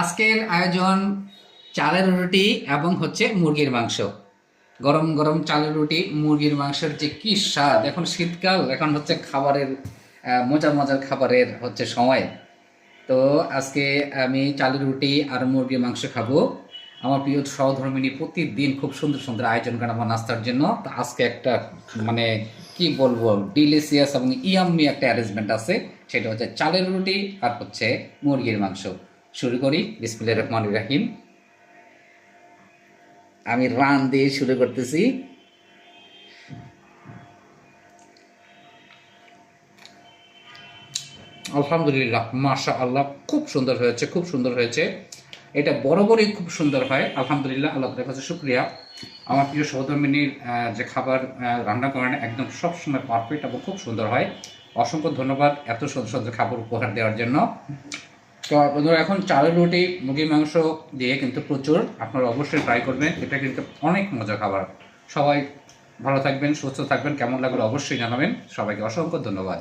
আজকের আয়োজন চালের রুটি এবং হচ্ছে মুরগির মাংস। গরম গরম চালের রুটি, মুরগির মাংসের যে কি স্বাদ। এখন শীতকাল, এখন হচ্ছে খাবারের মজার মজার খাবারের হচ্ছে সময়। তো আজকে আমি চালের রুটি আর মুরগির মাংস খাব। আমার প্রিয় সহধর্মিনী প্রতিদিন খুব সুন্দর সুন্দর আয়োজন করেন আমার নাস্তার জন্য। তো আজকে একটা মানে কি বলব ডিলিসিয়াস এবং ইয়াম্মি একটা অ্যারেঞ্জমেন্ট আছে। সেটা হচ্ছে চালের রুটি আর হচ্ছে মুরগির মাংস। শুরু করি। বিসমিল্লাহির রহমানির রাহিম। আমি রান দিয়ে শুরু করতেছি। আলহামদুলিল্লাহ মাশা আল্লাহ খুব সুন্দর হয়েছে, খুব সুন্দর হয়েছে। এটা বরাবরই খুব সুন্দর হয়। আলহামদুলিল্লাহ, আল্লাহ তাদের কাছে শুক্রিয়া। আমার প্রিয় সহধর্মিনীর যে খাবার রান্না করেন, একদম সবসময় পারফেক্ট এবং খুব সুন্দর হয়। অসংখ্য ধন্যবাদ এত সুন্দর সুন্দর খাবার উপহার দেওয়ার জন্য। তো বন্ধুরা, এখন চালের রুটি, মুরগির মাংস দিয়ে কিন্তু প্রচুর আপনারা অবশ্যই ট্রাই করবেন। এটা কিন্তু অনেক মজা খাবার। সবাই ভালো থাকবেন, সুস্থ থাকবেন, কেমন লাগল অবশ্যই জানাবেন। সবাইকে অসংখ্য ধন্যবাদ।